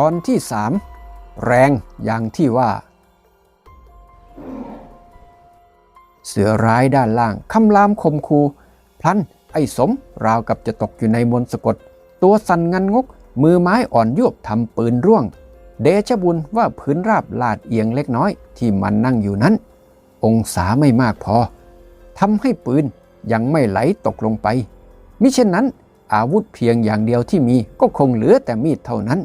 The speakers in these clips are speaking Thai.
ตอนที่สามแรงอย่างที่ว่า เสือร้ายด้านล่างคำรามคมคูพลันไอ้สมราวกับจะตกอยู่ในมนสะกด ตัวสั่นงันงก มือไม้อ่อนยวบทำปืนร่วง เดชบุญว่าพื้นราบลาดเอียงเล็กน้อยที่มันนั่งอยู่นั้น องศาไม่มากพอทำให้ปืนยังไม่ไหลตกลงไป มิเช่นนั้นอาวุธเพียงอย่างเดียวที่มีก็คงเหลือแต่มีดเท่านั้น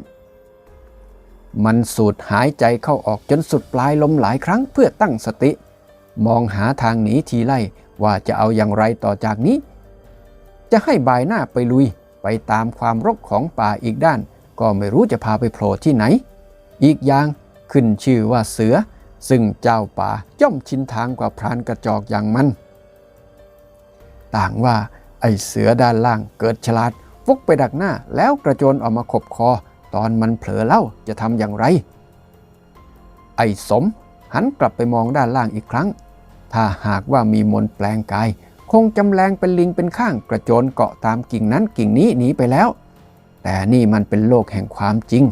มันสูดหายใจเข้าออกจนสุดปลายลมหลายครั้งเพื่อตั้งสติ มองหาทางหนีทีไล่ว่าจะเอาอย่างไรต่อจากนี้ จะให้บายหน้าไปลุยไปตามความรกของป่าอีกด้าน ก็ไม่รู้จะพาไปโผล่ที่ไหน อีกอย่างขึ้นชื่อว่าเสือ ซึ่งเจ้าป่าย่อมชินทางกว่าพรานกระจอกอย่างมัน ต่างว่าไอเสือด้านล่างเกิดฉลาดวกไปดักหน้าแล้วกระโจนออกมาขบคอ ตอนมันเผลอเล่าจะทำอย่างไร ไอ้สมหันกลับไปมองด้านล่างอีกครั้ง ถ้าหากว่ามีมนแปลงกาย คงจำแรงเป็นลิงเป็นข้างกระโจนเกาะตามกิ่งนั้นกิ่งนี้หนีไปแล้ว แต่นี่มันเป็นโลกแห่งความจริง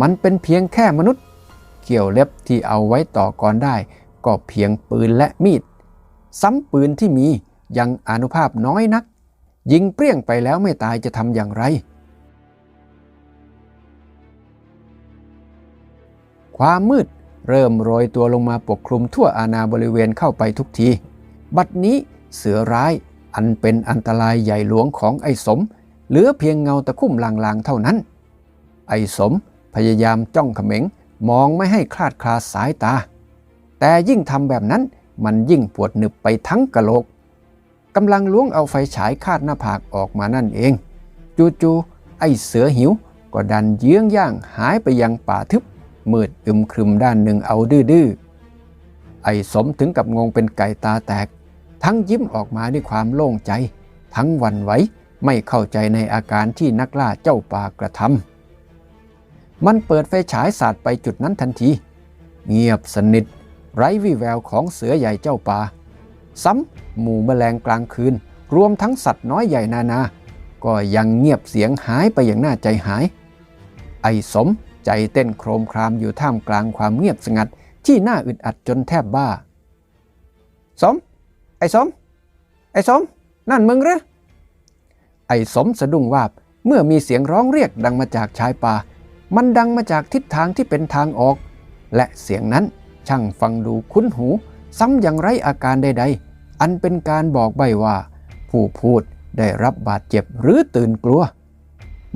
มันเป็นเพียงแค่มนุษย์ เกี่ยวเล็บที่เอาไว้ต่อกรได้ ก็เพียงปืนและมีด ซ้ำปืนที่มียังอนุภาพน้อยนัก ยิงเปรี้ยงไปแล้วไม่ตายจะทำอย่างไร ความมืด เริ่มโรยตัวลงมาปกคลุมทั่วอาณาบริเวณเข้าไปทุกที บัดนี้เสือร้ายอันเป็นอันตรายใหญ่หลวงของไอ้สม เหลือเพียงเงาตะคุ่มลางๆเท่านั้น ไอ้สมพยายามจ้องเขม็งมองไม่ให้คลาดคลาสายตา แต่ยิ่งทำแบบนั้นมันยิ่งปวดหนึบไปทั้งกะโหลกกำลังล้วงเอาไฟฉายคาดหน้าผากออกมานั่นเอง จู่ๆไอ้เสือหิว ก็ดันเยื้องย่างหายไปยังป่าทึบ มืดอึมครึมด้านหนึ่งเอาดื้อๆ ไอ้สมถึงกับงงเป็นไก่ตาแตก ทั้งยิ้มออกมาด้วยความโล่งใจ ทั้งวันไหวไม่เข้าใจในอาการที่นักล่าเจ้าป่ากระทำมันเปิดไฟฉายสาดไปจุดนั้นทันที เงียบสนิท ไร้วี่แววของเสือใหญ่เจ้าป่า ซ้ำหมู่แมลงกลางคืน รวมทั้งสัตว์น้อยใหญ่นานา ก็ยังเงียบเสียงหายไปอย่างน่าใจหาย ไอ้สม ใจเต้นโครมครามอยู่ท่ามกลางความเงียบสงัดที่น่าอึดอัดจนแทบบ้า สม ไอ้สม ไอ้สม นั่นมึงหรือ ไอ้สมสะดุ้งวาบเมื่อมีเสียงร้องเรียกดังมาจากชายป่า มันดังมาจากทิศทางที่เป็นทางออก และเสียงนั้นช่างฟังดูคุ้นหู ซ้ำอย่างไรอาการใด ๆ อันเป็นการบอกใบว่า ผู้พูดได้รับบาดเจ็บหรือตื่นกลัว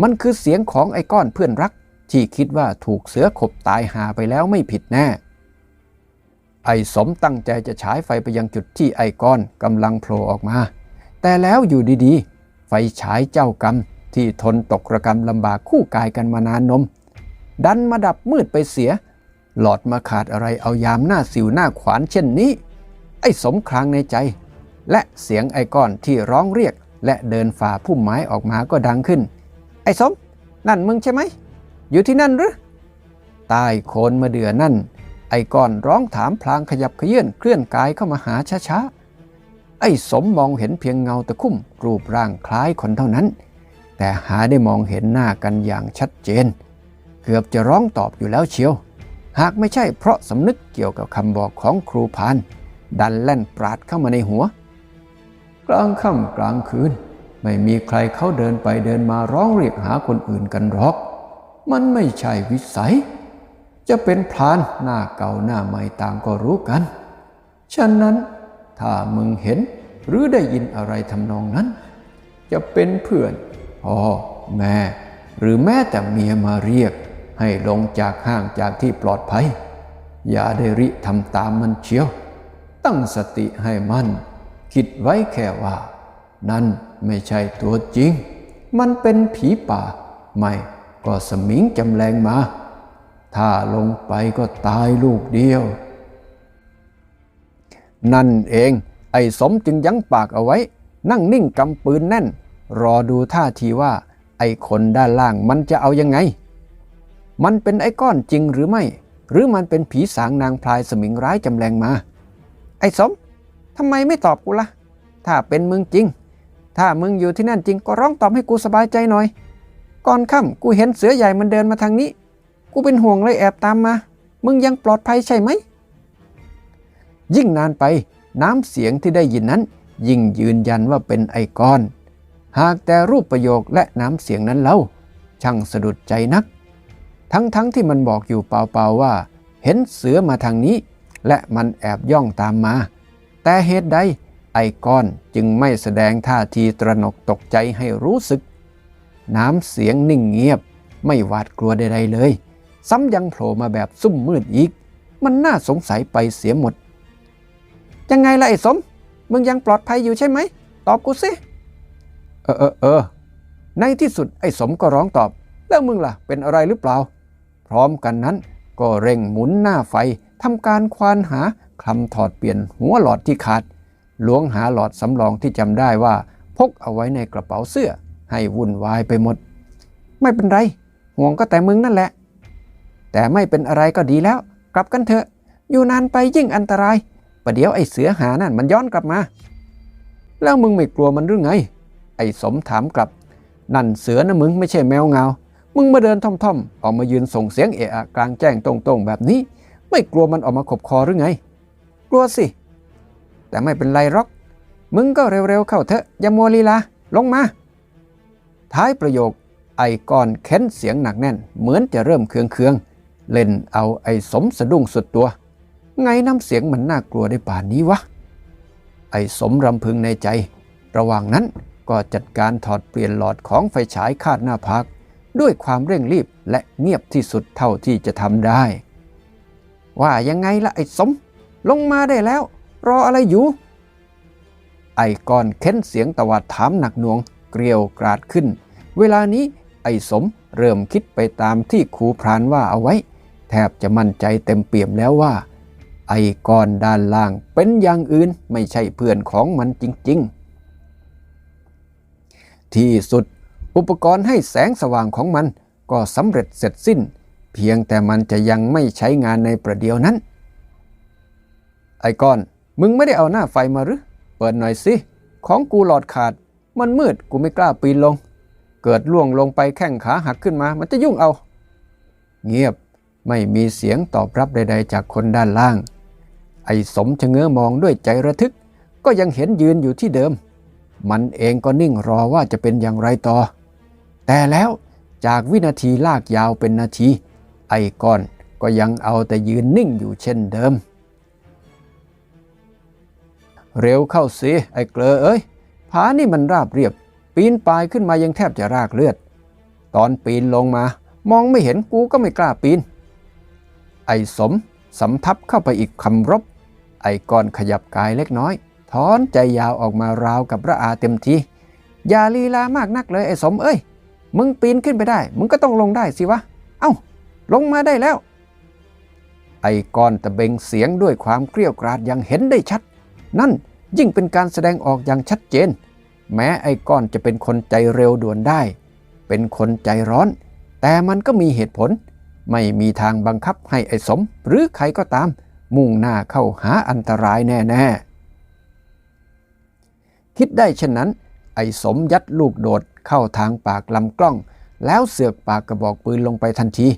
มันคือเสียงของไอ้ก้อนเพื่อนรัก ที่คิดว่าถูกเสือขบตายหาไปแล้วไม่ผิดแน่ ไอ้สมตั้งใจจะฉายไฟไปยังจุดที่ไอ้ก้อนกำลังโผล่ออกมา แต่แล้วอยู่ดีๆ ไฟฉายเจ้ากรรมที่ทนตกระกรรมลำบากคู่กายกันมานานนม ดันมาดับมืดไปเสีย หลอดมาขาดอะไรเอายามหน้าสิวหน้าขวานเช่นนี้ ไอ้สมครางในใจ และเสียงไอ้ก้อนที่ร้องเรียกและเดินฝ่าพุ่มไม้ออกมาก็ดังขึ้น ไอ้สม นั่นมึงใช่ไหม อยู่ที่นั่นหรือใต้โคนมะเดื่อนั่น ไอ้ก้อนร้องถามพลางขยับเขยื่อนเคลื่อนกายเข้ามาหาช้าๆ ไอ้สมมองเห็นเพียงเงาตะคุ่ม รูปร่างคล้ายคนเท่านั้น แต่หาได้มองเห็นหน้ากันอย่างชัดเจน เกือบจะร้องตอบอยู่แล้วเชียว หากไม่ใช่เพราะสำนึกเกี่ยวกับคำบอกของครูพาน ดันแล่นปราดเข้ามาในหัว กลางค่ำกลางคืน ไม่มีใครเขาเดินไปเดินมาร้องเรียกหาคนอื่นกันหรอก มันไม่ใช่วิสัย จะเป็นพรานหน้าเก่าหน้าใหม่ต่างก็รู้กัน ฉะนั้นถ้ามึงเห็นหรือได้ยินอะไรทำนองนั้น จะเป็นเพื่อนพ่อแม่ หรือแม้แต่เมียมาเรียก ให้ลงจากห้างจากที่ปลอดภัย อย่าได้ริทำตามมันเชียว ตั้งสติให้มั่นคิดไว้แค่ว่า นั่นไม่ใช่ตัวจริง มันเป็นผีป่า ไม่ ก็สมิงจำแรงมา ถ้าลงไปก็ตายลูกเดียว นั่นเองไอ้สมจึงยั้งปากเอาไว้ นั่งนิ่งกำปืนแน่น รอดูท่าทีว่า ไอ้คนด้านล่างมันจะเอายังไง มันเป็นไอ้ก้อนจริงหรือไม่ หรือมันเป็นผีสางนางพลายสมิงร้ายจำแรงมา ไอ้สมทำไมไม่ตอบกูละ่ะ ถ้าเป็นมึงจริง ถ้ามึงอยู่ที่นั่นจริงก็ร้องตอบให้กูสบายใจหน่อย ก่อนค่ำกูเห็นเสือใหญ่มันเดินมาทางนี้ กูเป็นห่วงเลยแอบตามมา มึงยังปลอดภัยใช่ไหม ยิ่งนานไปน้ำเสียงที่ได้ยินนั้น ยิ่งยืนยันว่าเป็นไอกอน หากแต่รูปประโยคและน้ำเสียงนั้นเล่า ช่างสะดุดใจนัก ทั้งๆทที่มันบอกอยู่เปล่าๆว่า เห็นเสือมาทางนี้ และมันแอบย่องตามมา แต่เหตุใดไอกอนจึงไม่แสดงท่าทีตระหนกตกใจให้รู้สึก น้ำเสียงนิ่งเงียบ ไม่หวาดกลัวใดๆเลย ซ้ำยังโผล่มาแบบซุ่มมืดอีก มันน่าสงสัยไปเสียหมด ยังไงล่ะไอ้สม มึงยังปลอดภัยอยู่ใช่ไหม ตอบกูสิ เออเออเออ ในที่สุดไอ้สมก็ร้องตอบ แล้วมึงล่ะ เป็นอะไรหรือเปล่า พร้อมกันนั้นก็เร่งหมุนหน้าไฟทำการควานหาคลำถอดเปลี่ยนหัวหลอดที่ขาดล้วงหาหลอดสำรองที่จำได้ว่า พกเอาไว้ในกระเป๋าเสื้อ ให้วุ่นวายไปหมด ไม่เป็นไร ห่วงก็แต่มึงนั่นแหละ แต่ไม่เป็นอะไรก็ดีแล้ว กลับกันเถอะ อยู่นานไปยิ่งอันตรายประเดี๋ยวไอ้เสือหานั่นมันย้อนกลับมา แล้วมึงไม่กลัวมันหรือไง ไอ้สมถามกลับ นั่นเสือนะมึงไม่ใช่แมวเงา มึงมาเดินท่อมๆ ออกมายืนส่งเสียงเอะอะกลางแจ้งตรงๆ แบบนี้ ไม่กลัวมันออกมาขบคอหรือไง กลัวสิ แต่ไม่เป็นไรหรอก มึงก็เร็วๆเข้าเถอะอย่ามัวลีลาลงมา ท้ายประโยคไอ้ก้อนเค้นเสียงหนักแน่น เหมือนจะเริ่มเคืองๆเล่นเอาไอ้สมสะดุ้งสุดตัว ไงน้ำเสียงมันน่ากลัวได้ป่านนี้วะ ไอ้สมรำพึงในใจ ระหว่างนั้นก็จัดการถอดเปลี่ยนหลอดของไฟฉายคาดหน้าพัก ด้วยความเร่งรีบและเงียบที่สุดเท่าที่จะทำได้ ว่ายังไงล่ะไอ้สม ลงมาได้แล้ว รออะไรอยู่ ไอ้ก้อนเค้นเสียงตวาดถามหนักหน่วง เกลียวกราดขึ้น เวลานี้ไอ้สมเริ่มคิดไปตามที่ครูพรานว่าเอาไว้ แทบจะมั่นใจเต็มเปี่ยมแล้วว่า ไอ้ก้อนด้านล่างเป็นอย่างอื่นไม่ใช่เพื่อนของมันจริง ๆ ที่สุดอุปกรณ์ให้แสงสว่างของมันก็สำเร็จเสร็จสิ้น เพียงแต่มันจะยังไม่ใช้งานในประเดี๋ยวนั้น ไอ้ก้อนมึงไม่ได้เอาหน้าไฟมาหรือ เปิดหน่อยสิ ของกูหลอดขาด มันมืดกูไม่กล้าปีนลง เกิดล่วงลงไปแข้งขาหักขึ้นมา มันจะยุ่งเอา เงียบไม่มีเสียงตอบรับใด ๆ จากคนด้านล่าง ไอ้สมชะเง้อมองด้วยใจระทึก ก็ยังเห็นยืนอยู่ที่เดิม มันเองก็นิ่งรอว่าจะเป็นอย่างไรต่อ แต่แล้วจากวินาทีลากยาวเป็นนาที ไอ้ก้อนก็ยังเอาแต่ยืนนิ่งอยู่เช่นเดิม เร็วเข้าสิไอ้เกลอเอ้ยผานี่มันราบเรียบ ปีนป่ายขึ้นมายังแทบจะรากเลือด ตอนปีนลงมา มองไม่เห็นกูก็ไม่กล้าปีน ไอ้สมสำทับเข้าไปอีกคำรบ ไอ้ก้อนขยับกายเล็กน้อย ถอนใจยาวออกมาราวกับระอาเต็มทีอย่าลีลามากนักเลยไอ้สมเอ้ย มึงปีนขึ้นไปได้ มึงก็ต้องลงได้สิวะ เอ้า ลงมาได้แล้ว ไอ้ก้อนตะเบงเสียงด้วยความเกลียวกราดอย่างเห็นได้ชัด นั่นยิ่งเป็นการแสดงออกอย่างชัดเจน แม้ไอ้ก้อนจะเป็นคนใจเร็วด่วนได้ เป็นคนใจร้อน แต่มันก็มีเหตุผล ไม่มีทางบังคับให้ไอ้สม หรือใครก็ตาม มุ่งหน้าเข้าหาอันตรายแน่ๆ คิดได้เช่นนั้น ไอ้สมยัดลูกโดดเข้าทางปากลำกล้อง แล้วเสือกปากกระบอกปืนลงไปทันที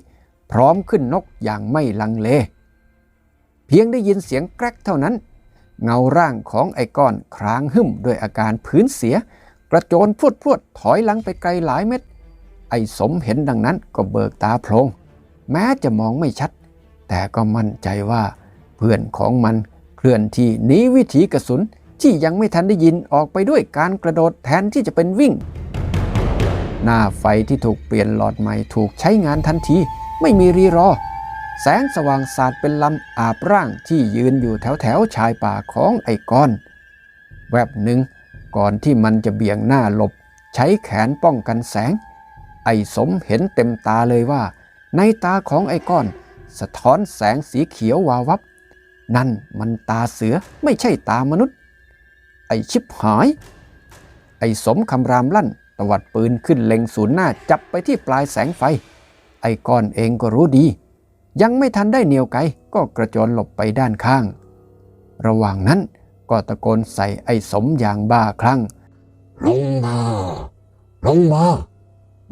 พร้อมขึ้นนกอย่างไม่ลังเล เพียงได้ยินเสียงแกรกเท่านั้น เงาร่างของไอ้ก้อนครางหึ่มด้วยอาการพื้นเสีย กระโจนพรวดพรวดถอยหลังไปไกลหลายเม็ด ไอ้สมเห็นดังนั้นก็เบิกตาโพลงแม้จะมองไม่ชัด แต่ก็มั่นใจว่า เพื่อนของมันเคลื่อนที่หนีวิถีกระสุนที่ยังไม่ทันได้ยินออกไปด้วยการกระโดดแทนที่จะเป็นวิ่ง หน้าไฟที่ถูกเปลี่ยนหลอดใหม่ถูกใช้งานทันที ไม่มีรีรอ แสงสว่างสาดเป็นลำอาบร่างที่ยืนอยู่แถวแถวชายป่าของไอ้ก้อน แวบหนึ่งก่อนที่มันจะเบี่ยงหน้าหลบ ใช้แขนป้องกันแสง ไอ้สมเห็นเต็มตาเลยว่า ในตาของไอ้ก้อน สะท้อนแสงสีเขียววาววับ นั่นมันตาเสือไม่ใช่ตามนุษย์ ไอ้ชิบหาย ไอ้สมคำรามลั่นตวัดปืนขึ้นเล็งศูนย์หน้าจับไปที่ปลายแสงไฟ ไอ้ก้อนเองก็รู้ดี ยังไม่ทันได้เหนียวไกก็กระโจนหลบไปด้านข้าง ระหว่างนั้นก็ตะโกนใส่ไอ้สมอย่างบ้าคลั่ง ลงมา ลงมา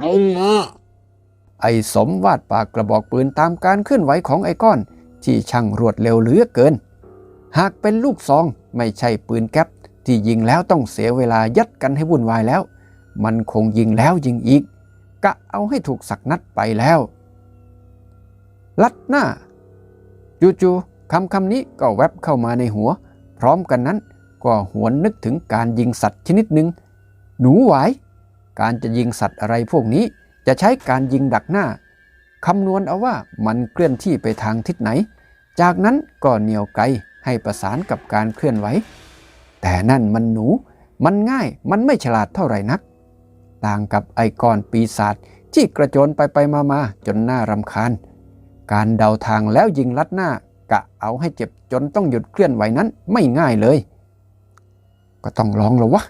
ลงมาไอไอ้สมวาดปากกระบอกปืนตามการเคลื่อนไหวของไอ้ก้อน ที่ช่างรวดเร็วเหลือเกิน หากเป็นลูกซองไม่ใช่ปืนแก๊ปที่ยิงแล้วต้องเสียเวลายัดกันให้วุ่นวายแล้ว มันคงยิงแล้วยิงอีก กะเอาให้ถูกสักนัดไปแล้ว ลัดหน้า จู่ๆคำคำนี้ก็แวบเข้ามาในหัว พร้อมกันนั้นก็หวนนึกถึงการยิงสัตว์ชนิดหนึ่งหนูหวายการจะยิงสัตว์อะไรพวกนี้ จะใช้การยิงดักหน้าคำนวณเอาว่ามันเคลื่อนที่ไปทางทิศไหน จากนั้นก็เหนี่ยวไกให้ประสานกับการเคลื่อนไหว แต่นั่นมันหนู มันง่าย มันไม่ฉลาดเท่าไหร่นัก ต่างกับไอกอนปีศาจที่กระโจนไปไปมามาจนน่ารำคาญ การเดาทางแล้วยิงลัดหน้ากะเอาให้เจ็บจนต้องหยุดเคลื่อนไหวนั้นไม่ง่ายเลย ก็ต้องลองแล้ววะ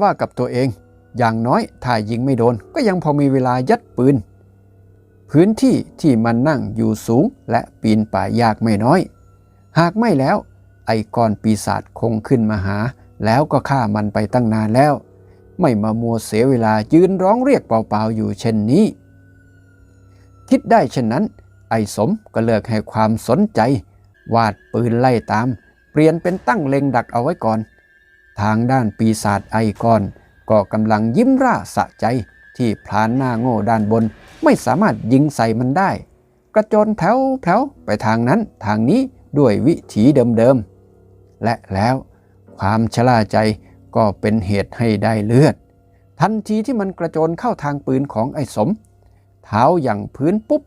ว่ากับตัวเอง อย่างน้อยถ้ายิงไม่โดน ก็ยังพอมีเวลายัดปืน พื้นที่ที่มันนั่งอยู่สูงและปีนป่ายยากไม่น้อย หากไม่แล้ว ไอ้ก้อนปีศาจคงขึ้นมาหา แล้วก็ฆ่ามันไปตั้งนานแล้ว ไม่มามัวเสียเวลายืนร้องเรียกเปล่าๆอยู่เช่นนี้ คิดได้เช่นนั้น ไอ้สมก็เลิกให้ความสนใจ วาดปืนไล่ตาม เปลี่ยนเป็นตั้งเล็งดักเอาไว้ก่อน ทางด้านปีศาจไอก้อน ก็กำลังยิ้มร่าสะใจที่พลานหน้าโง่ด้านบน ไม่สามารถยิงใส่มันได้ กระโจนแถวแถวไปทางนั้นทางนี้ด้วยวิถีเดิมๆ และแล้วความชะล่าใจก็เป็นเหตุให้ได้เลือด ทันทีที่มันกระโจนเข้าทางปืนของไอ้สม เท้าอย่างพื้นปุ๊บ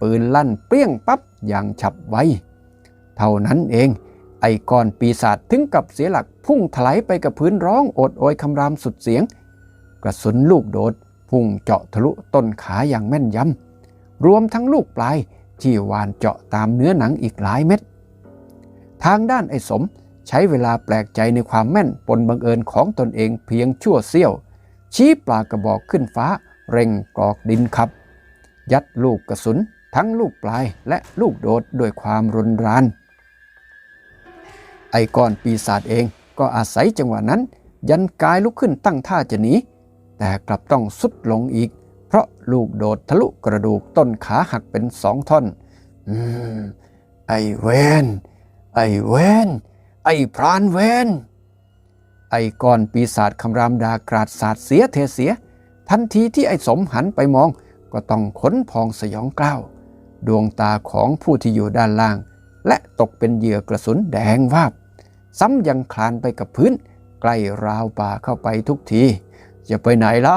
ปืนลั่นเปรี้ยงปั๊บอย่างฉับไว เท่านั้นเอง ไอ้ก้อนปีศาจถึงกับเสียหลักพุ่งถลายไปกับพื้นร้องโอดโอยคำรามสุดเสียง กระสุนลูกโดด พุ่งเจาะทะลุต้นขาอย่างแม่นยำรวมทั้งลูกปลายที่วานเจาะตามเนื้อหนังอีกหลายเม็ด ทางด้านไอ้สมใช้เวลาแปลกใจในความแม่นปนบังเอิญของตนเองเพียงชั่วเสี้ยว ชี้ปลากระบอกขึ้นฟ้า เร่งกรอกดินขับ ยัดลูกกระสุนทั้งลูกปลายและลูกโดดด้วยความรุนแรงไอ้ก้อนปีศาจเองก็อาศัยจังหวะนั้น ยันกายลุกขึ้นตั้งท่าจะหนีแต่กลับต้องสุดลงอีก เพราะลูกโดดทะลุกระดูกต้นขาหักเป็นสองท่อนอืมไอ้เวนไอ้เวนไอ้พรานเวนไอ้ก้อนปีศาจคำรามดากราดสาดเสียเทเสีย ทันทีที่ไอ้สมหันไปมอง ก็ต้องขนพองสยองกล้าว ดวงตาของผู้ที่อยู่ด้านล่าง และตกเป็นเหยื่อกระสุนแดงวาบ ซ้ำยังคลานไปกับพื้น ใกล้ราวป่าเข้าไปทุกทีจะไปไหนเล่า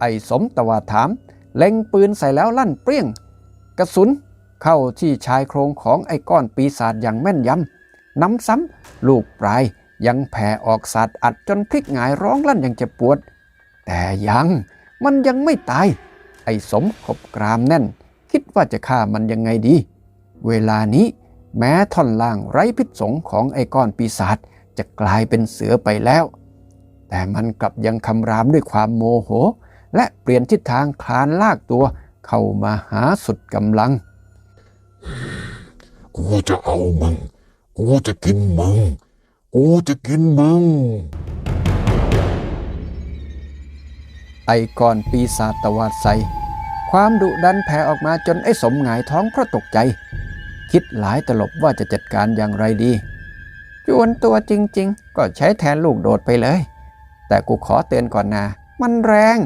ไอ้สมตวาถาม เล็งปืนใส่แล้วลั่นเปรี้ยง กระสุนเข้าที่ชายโครงของไอ้ก้อนปีศาจอย่างแม่นยำน้ำซ้ำลูกปลายยังแผ่ออกสาดอัดจนพลิกหงายร้องลั่นอย่างเจ็บปวด แต่ยังมันยังไม่ตาย ไอ้สมขบกรามแน่น คิดว่าจะฆ่ามันยังไงดี เวลานี้แม้ท่อนล่างไร้พิษสงของไอ้ก้อนปีศาจจะกลายเป็นเสือไปแล้ว แต่มันกลับยังคำรามด้วยความโมโห และเปลี่ยนทิศทางคลานลากตัวเข้ามาหาสุดกำลัง กูจะเอามึง กูจะกินมึง กูจะกินมึง ไอ้ก้อนปีศาจตวาดใส่ความดุดันแผ่ออกมาจนไอ้สมหงายท้องเพราะตกใจ คิดหลายตลบว่าจะจัดการอย่างไรดี จวนตัวจริง ๆ ก็ใช้แทนลูกโดดไปเลย แต่กูขอเตือนก่อนนะมันแรง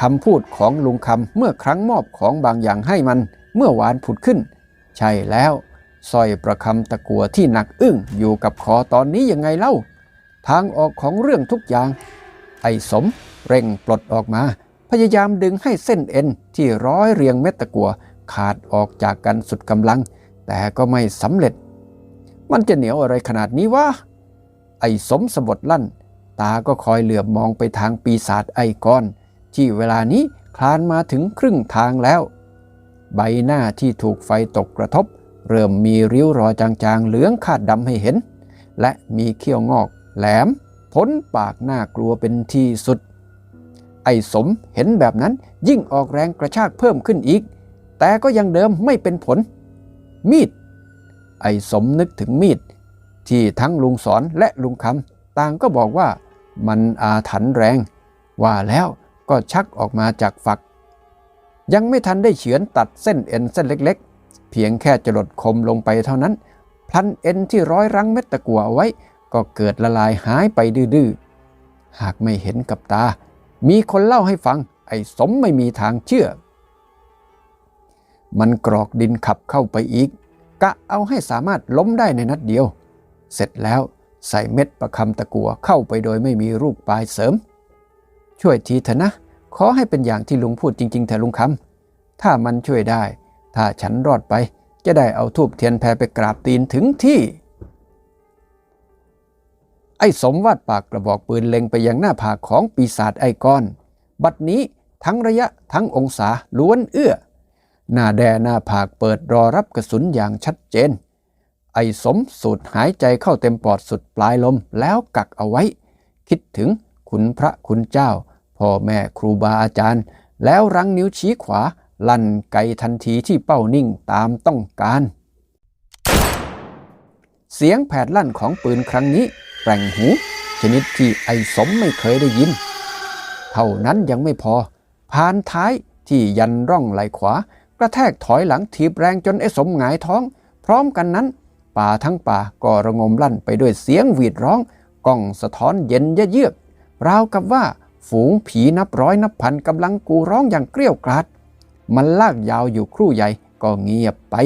คำพูดของลุงคำเมื่อครั้งมอบของบางอย่างให้มันเมื่อวานผุดขึ้น ใช่แล้วสร้อยประคำตะกัวที่หนักอึ้งอยู่กับคอตอนนี้ยังไงเล่า ทางออกของเรื่องทุกอย่าง ไอ้สม เร่งปลดออกมา พยายามดึงให้เส้นเอ็นที่ร้อยเรียงเม็ดตะกัวขาดออกจากกันสุดกำลัง แต่ก็ไม่สำเร็จ มันจะเหนียวอะไรขนาดนี้วะ ไอ้สมสบดลั่น ตาก็คอยเหลือบมองไปทางปีศาจไอ้ก้อน ที่เวลานี้คลานมาถึงครึ่งทางแล้ว ใบหน้าที่ถูกไฟตกกระทบ เริ่มมีริ้วรอยจางๆ เหลืองขาดดำให้เห็น และมีเขี้ยวงอก แหลมพ้นปากหน่ากลัวเป็นที่สุด ไอ้สมเห็นแบบนั้นยิ่งออกแรงกระชากเพิ่มขึ้นอีก แต่ก็ยังเดิมไม่เป็นผล มีด ไอ้สมนึกถึงมีด ที่ทั้งลุงสอนและลุงคำต่างก็บอกว่ามันอาถรรพ์แรง ว่าแล้วก็ชักออกมาจากฝัก ยังไม่ทันได้เฉือนตัดเส้นเอ็นเส้นเล็กๆ เพียงแค่จะลดคมลงไปเท่านั้น พลันเอ็นที่ร้อยรั้งเม็ดตะกัวเอาไว้ ก็เกิดละลายหายไปดื้อๆหากไม่เห็นกับตา มีคนเล่าให้ฟัง ไอ้สมไม่มีทางเชื่อ มันกรอกดินขับเข้าไปอีก กะเอาให้สามารถล้มได้ในนัดเดียว เสร็จแล้วใส่เม็ดประคำตะกัวเข้าไปโดยไม่มีรูปปลายเสริม ช่วยทีเถอะนะ ขอให้เป็นอย่างที่ลุงพูดจริง ๆเถอะลุงคำถ้ามันช่วยได้ ถ้าฉันรอดไป จะได้เอาทูบเทียนแพรไปกราบตีนถึงที่ ไอ้สมวาดปากกระบอกปืนเล็งไปยังหน้าผากของปีศาจไอ้ก้อน บัดนี้ทั้งระยะทั้งองศาล้วนเอื้อ หน้าแดหน้าผากเปิดรอรับกระสุนอย่างชัดเจน ไอ้สมสูดหายใจเข้าเต็มปอดสุดปลายลมแล้วกักเอาไว้ คิดถึงคุณพระคุณเจ้า พ่อแม่ครูบาอาจารย์ แล้วรั้งนิ้วชี้ขวา ลั่นไกทันทีที่เป้านิ่งตามต้องการ เสียงแผดลั่นของปืนครั้งนี้ แปลงหู ชนิดที่ไอสมไม่เคยได้ยิน เท่านั้นยังไม่พอพานท้ายที่ยันร่องไหลขวา กระแทกถอยหลังถีบแรงจนไอสมหงายท้อง พร้อมกันนั้น ป่าทั้งป่าก็ระงมลั่นไปด้วยเสียงหวีดร้องก้องสะท้อนเย็นเยือกราวกับว่าฝูงผีนับร้อยนับพันกำลังกูร้องอย่างเกลี้ยกราดมันลากยาวอยู่ครู่ใหญ่ก็เงียบไป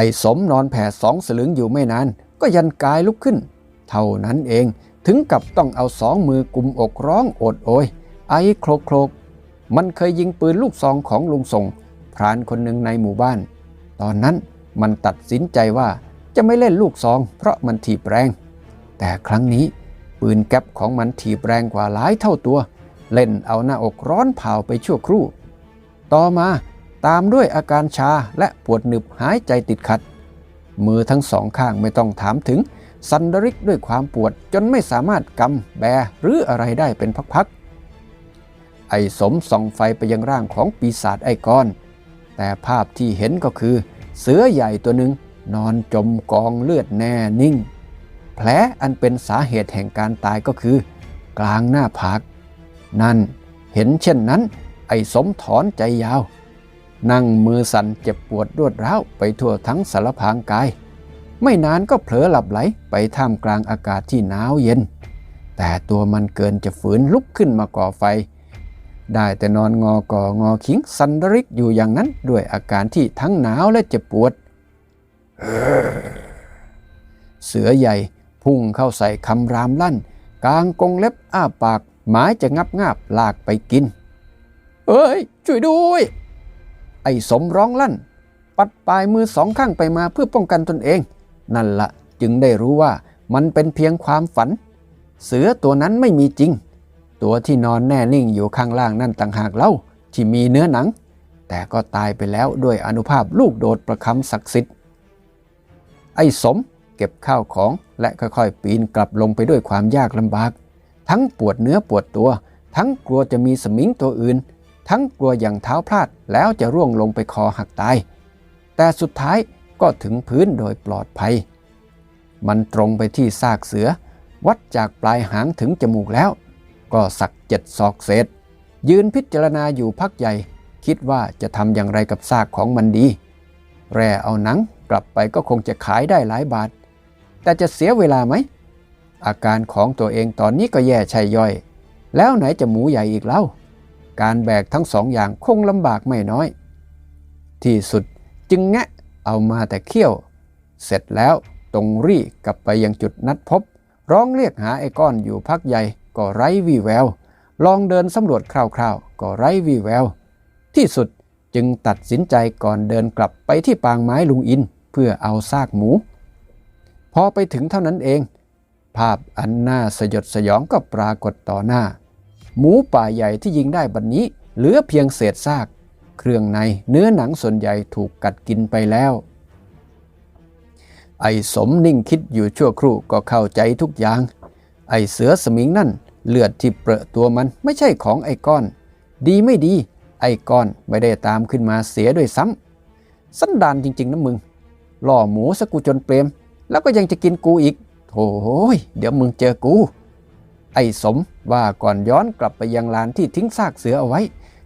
อ้สมนอนแผ่สองสลึงอยู่ไม่นาน ก็ยันกายลุกขึ้น เท่านั้นเองถึงกับต้องเอาสองมือกุมอกร้องโอดโอย ไอโครกโครกมันเคยยิงปืนลูกซองของลุงส่งพรานคนหนึ่งในหมู่บ้าน ตอนนั้นมันตัดสินใจว่าจะไม่เล่นลูกซอง เพราะมันถีบแรง แต่ครั้งนี้ปืนแก๊ปของมันถีบแรงกว่าหลายเท่าตัว เล่นเอาหน้าอกร้อนเผาไปชั่วครู่ ต่อมา ตามด้วยอาการชาและปวดหนึบหายใจติดขัด มือทั้งสองข้างไม่ต้องถามถึง สันดริกด้วยความปวดจนไม่สามารถกำแบหรืออะไรได้เป็นพักๆ ไอ้สมส่องไฟไปยังร่างของปีศาจไอ้ก้อน แต่ภาพที่เห็นก็คือ เสือใหญ่ตัวหนึ่งนอนจมกองเลือดแน่นิ่ง แผลอันเป็นสาเหตุแห่งการตายก็คือ กลางหน้าผากนั่นเห็นเช่นนั้น ไอ้สมถอนใจยาว นั่งมือสั่นเจ็บปวดรวดร้าวไปทั่วทั้งสารพางกาย ไม่นานก็เผลอหลับไหลไปท่ามกลางอากาศที่หนาวเย็น แต่ตัวมันเกินจะฝืนลุกขึ้นมาก่อไฟ ได้แต่นอนงอก่องอขิงสันดริกอยู่อย่างนั้นด้วยอาการที่ทั้งหนาวและเจ็บปวด เสือใหญ่พุ่งเข้าใส่คำรามลั่น กลางกรงเล็บอ้าปาก หมายจะงับงาบลากไปกิน เอ้ย ช่วยด้วย ไอ้สมร้องลั่น ปัดปลายมือสองข้างไปมาเพื่อป้องกันตนเอง นั่นละจึงได้รู้ว่ามันเป็นเพียงความฝัน เสือตัวนั้นไม่มีจริง ตัวที่นอนแน่นิ่งอยู่ข้างล่างนั่นต่างหากเล่าที่มีเนื้อหนัง แต่ก็ตายไปแล้วด้วยอนุภาพลูกโดดประคำศักดิ์สิทธิ์ไอ้สมเก็บข้าวของและค่อยๆ ปีนกลับลงไปด้วยความยากลำบาก ทั้งปวดเนื้อปวดตัว ทั้งกลัวจะมีสมิงตัวอื่น ทั้งกลัวอย่างเท้าพลาดแล้วจะร่วงลงไปคอหักตาย แต่สุดท้ายก็ถึงพื้นโดยปลอดภัย มันตรงไปที่ซากเสือ วัดจากปลายหางถึงจมูกแล้ว ก็สักเจ็ดศอกเศษ ยืนพิจารณาอยู่พักใหญ่ คิดว่าจะทำอย่างไรกับซากของมันดี แร่เอาหนังกลับไปก็คงจะขายได้หลายบาท แต่จะเสียเวลาไหม อาการของตัวเองตอนนี้ก็แย่ชัยย่อย แล้วไหนจะหมูใหญ่อีกเล่า การแบกทั้งสองอย่างคงลำบากไม่น้อย ที่สุดจึงแงะเอามาแต่เขี้ยว เสร็จแล้วตรงรีกลับไปยังจุดนัดพบ ร้องเรียกหาไอ้ก้อนอยู่พักใหญ่ก็ไร้วี่แวว ลองเดินสำรวจคร่าวๆ ก็ไร้วี่แวว ที่สุดจึงตัดสินใจก่อนเดินกลับไปที่ปางไม้ลุงอิน เพื่อเอาซากหมู พอไปถึงเท่านั้นเอง ภาพอันน่าสยดสยองก็ปรากฏต่อหน้า หมูป่าใหญ่ที่ยิงได้บัดนนี้ เหลือเพียงเศษซาก เครื่องในเนื้อหนังส่วนใหญ่ถูกกัดกินไปแล้ว ไอ้สมนิ่งคิดอยู่ชั่วครู่ก็เข้าใจทุกอย่าง ไอ้เสือสมิงนั่นเลือดที่เปรอะตัวมันไม่ใช่ของไอ้ก้อน ดีไม่ดี ไอ้ก้อนไม่ได้ตามขึ้นมาเสียด้วยซ้ำสันดานจริง ๆนะมึงล่อหมูสกูจนเปรมแล้วก็ยังจะกินกูอีกโถ่เดี๋ยวมึงเจอกู ไอ้สมว่าก่อนย้อนกลับไปยังลานที่ทิ้งซากเสือเอาไว้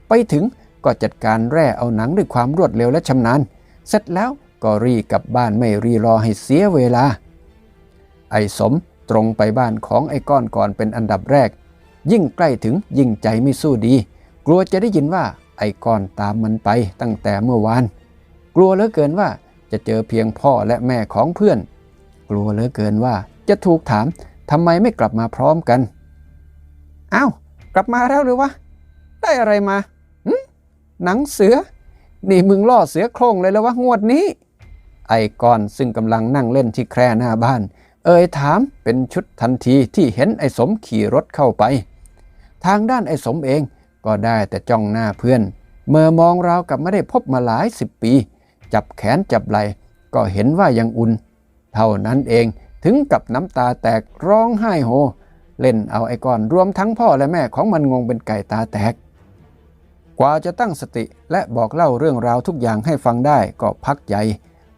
ไปถึงก็จัดการแร่เอาหนังด้วยความรวดเร็วและชำนาญ เสร็จแล้วก็รีกลับบ้านไม่รีรอให้เสียเวลา ไอ้สมตรงไปบ้านของไอ้ก้อนก่อนเป็นอันดับแรก ยิ่งใกล้ถึงยิ่งใจไม่สู้ดี กลัวจะได้ยินว่าไอ้ก้อนตามมันไปตั้งแต่เมื่อวาน กลัวเหลือเกินว่าจะเจอเพียงพ่อและแม่ของเพื่อน กลัวเหลือเกินว่าจะถูกถาม ทำไมไม่กลับมาพร้อมกัน อ้าว กลับมาแล้วหรือวะ ได้อะไรมาหึหนังเสือ นี่มึงล่อเสือโคร่งเลยแล้ววะงวดนี้ ไอ้กอนซึ่งกำลังนั่งเล่นที่แคร่หน้าบ้าน เอ่ยถามเป็นชุดทันทีที่เห็นไอ้สมขี่รถเข้าไป ทางด้านไอ้สมเองก็ได้แต่จ้องหน้าเพื่อน เมื่อมองราวกับไม่ได้พบมาหลายสิบปี จับแขนจับไหล่ก็เห็นว่ายังอุ่น เท่านั้นเอง ถึงกับน้ำตาแตกร้องไห้โฮ เล่นเอาไอ้ก้อนรวมทั้งพ่อและแม่ของมันงงเป็นไก่ตาแตก กว่าจะตั้งสติและบอกเล่าเรื่องราวทุกอย่างให้ฟังได้ก็พักใหญ่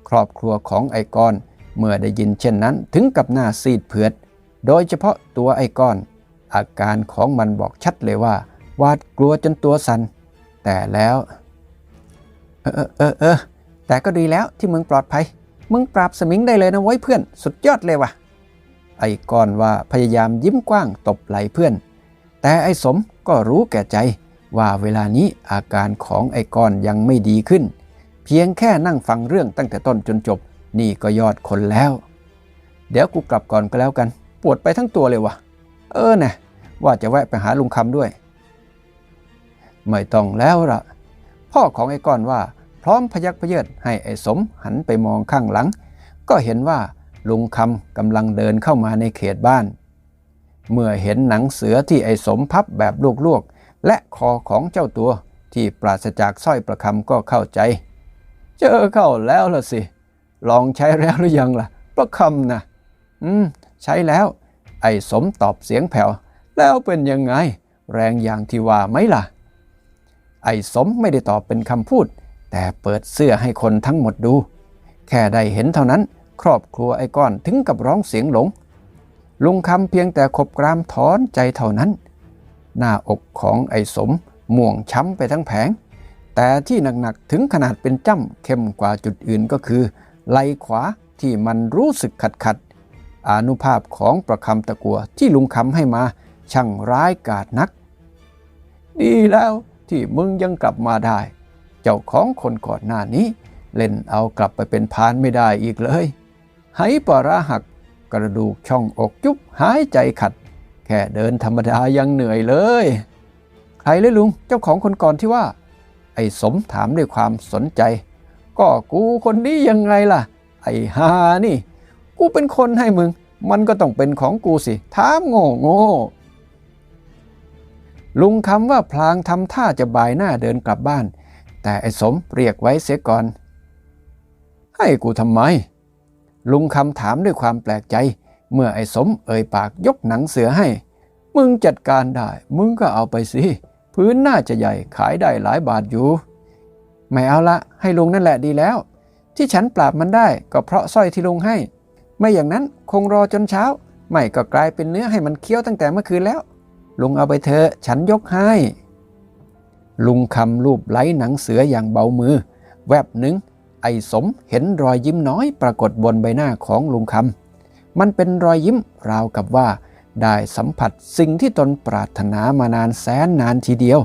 ครอบครัวของไอ้ก้อน เมื่อได้ยินเช่นนั้นถึงกับหน้าซีดเผือด โดยเฉพาะตัวไอ้ก้อน อาการของมันบอกชัดเลยว่า วาดกลัวจนตัวสัน่นแต่แล้ว เออเออเออแต่ก็ดีแล้วที่มึงปลอดภัย มึงปราบสมิงได้เลยนะไว้เพื่อน สุดยอดเลยว่ะ ไอ้ก้อนว่าพยายามยิ้มกว้างตบไหล่เพื่อน แต่ไอ้สมก็รู้แก่ใจว่าเวลานี้อาการของไอ้ก้อนยังไม่ดีขึ้น เพียงแค่นั่งฟังเรื่องตั้งแต่ต้นจนจบ นี่ก็ยอดคนแล้ว เดี๋ยวกูกลับก่อนก็แล้วกัน ปวดไปทั้งตัวเลยวะเออนะว่าจะแวะไปหาลุงคำด้วย ไม่ต้องแล้วละพ่อของไอ้ก้อนว่า ร้อมพยักพเยิดให้ไอ้สมหันไปมองข้างหลัง ก็เห็นว่าลุงคำกำลังเดินเข้ามาในเขตบ้าน เมื่อเห็นหนังเสือที่ไอ้สมพับแบบลวกๆ และคอของเจ้าตัวที่ปราศจากสร้อยประคำก็เข้าใจ เจอเข้าแล้วล่ะสิ ลองใช้แล้วหรือยังล่ะ ประคำนะอืม ใช้แล้ว ไอ้สมตอบเสียงแผ่ว แล้วเป็นยังไง แรงอย่างที่ว่าไหมล่ะ ไอ้สมไม่ได้ตอบเป็นคำพูด แต่เปิดเสื้อให้คนทั้งหมดดู แค่ได้เห็นเท่านั้น ครอบครัวไอ้ก้อนถึงกับร้องเสียงหลง ลุงคำเพียงแต่ขบกรามถอนใจเท่านั้น หน้าอกของไอ้สมม่วงช้ำไปทั้งแผง แต่ที่หนักๆถึงขนาดเป็นจ้ำเข้มกว่าจุดอื่นก็คือ ไหลขวาที่มันรู้สึกขัดขัดๆอนุภาพของประคำตะกัวที่ลุงคำให้มาช่างร้ายกาจนัก ดีแล้วที่มึงยังกลับมาได้ เจ้าของคนก่อนหน้านี้ เล่นเอากลับไปเป็นพานไม่ได้อีกเลยหปลาร้าหักกระดูกช่องอกยุบหายใจขัด แค่เดินธรรมดายังเหนื่อยเลย ใครเลยลุงเจ้าของคนก่อนที่ว่า ไอ้สมถามด้วยความสนใจ ก็กูคนนี้ยังไงล่ะ ไอ้ฮานี่ กูเป็นคนให้มึง มันก็ต้องเป็นของกูสิ ถามโง่โง่ลุงคำว่าพลางทำท่าจะบายหน้าเดินกลับบ้าน แต่ไอ้สมเรียกไว้เสียก่อน ให้กูทำไม ลุงคำถามด้วยความแปลกใจ เมื่อไอ้สมเอ่ยปากยกหนังเสือให้ มึงจัดการได้ มึงก็เอาไปสิ พื้นน่าจะใหญ่ขายได้หลายบาทอยู่ ไม่เอาละ ให้ลุงนั่นแหละดีแล้ว ที่ฉันปราบมันได้ก็เพราะสร้อยที่ลุงให้ ไม่อย่างนั้นคงรอจนเช้า ไม่ก็กลายเป็นเนื้อให้มันเคี้ยวตั้งแต่เมื่อคืนแล้ว ลุงเอาไปเถอะฉันยกให้ ลุงคำรูปไล้หนังเสืออย่างเบามือ แวบหนึ่งไอ้สมเห็นรอยยิ้มน้อยปรากฏบนใบหน้าของลุงคำมันเป็นรอยยิ้มราวกับว่า ได้สัมผัสสิ่งที่ตนปรารถนามานานแสนนานทีเดียว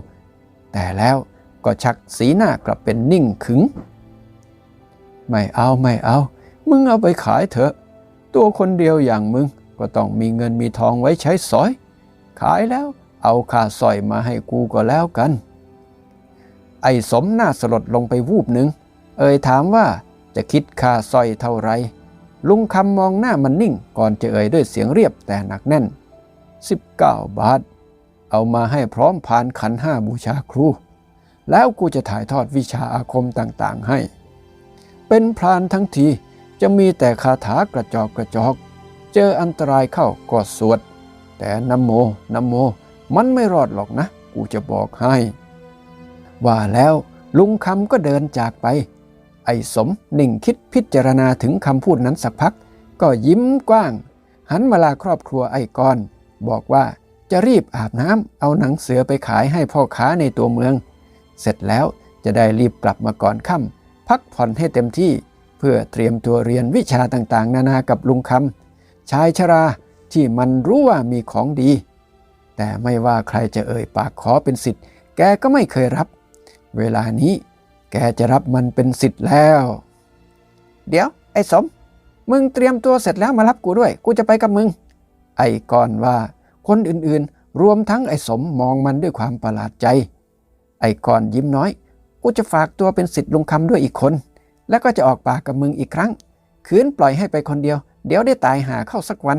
แต่แล้วก็ชักสีหน้ากลับเป็นนิ่งขึง ไม่เอาไม่เอา มึงเอาไปขายเถอะ ตัวคนเดียวอย่างมึงก็ต้องมีเงินมีทองไว้ใช้สอย ขายแล้วเอาค่าสร้อยมาให้กูก็แล้วกัน ไอ้สมหน้าสลดลงไปวูบหนึ่ง เอ่ยถามว่าจะคิดค่าสร้อยเท่าไร ลุงคำมองหน้ามันนิ่งก่อนจะเอ่ยด้วยเสียงเรียบแต่หนักแน่น 19 บาท เอามาให้พร้อมพานขันห้าบูชาครู แล้วกูจะถ่ายทอดวิชาอาคมต่างๆให้ เป็นพรานทั้งทีจะมีแต่คาถากระจอกกระจอก เจออันตรายเข้าก็สวด แต่นโมนโม มันไม่รอดหรอกนะ กูจะบอกให้ ว่าแล้วลุงคำก็เดินจากไป ไอ้สมนิ่งคิดพิจารณาถึงคำพูดนั้นสักพัก ก็ยิ้มกว้าง หันมาลาครอบครัวไอ้กอน บอกว่าจะรีบอาบน้ำเอาหนังเสือไปขายให้พ่อค้าในตัวเมือง เสร็จแล้วจะได้รีบกลับมาก่อนค่ำพักผ่อนให้เต็มที่เพื่อเตรียมตัวเรียนวิชาต่างๆ นานากับลุงคำชายชราที่มันรู้ว่ามีของดี แต่ไม่ว่าใครจะเอ่ยปากขอเป็นสิทธิ์ แกก็ไม่เคยรับ เวลานี้แกจะรับมันเป็นสิทธิ์แล้ว เดี๋ยว ไอ้สม มึงเตรียมตัวเสร็จแล้วมารับกูด้วย กูจะไปกับมึง ไอ้ก่อนว่าคนอื่นๆ รวมทั้งไอ้สมมองมันด้วยความประหลาดใจ ไอ้ก่อนยิ้มน้อย กูจะฝากตัวเป็นสิทธิ์ลุงคำด้วยอีกคน แล้วก็จะออกปากกับมึงอีกครั้ง คืนปล่อยให้ไปคนเดียว เดี๋ยวได้ตายหาเข้าสักวัน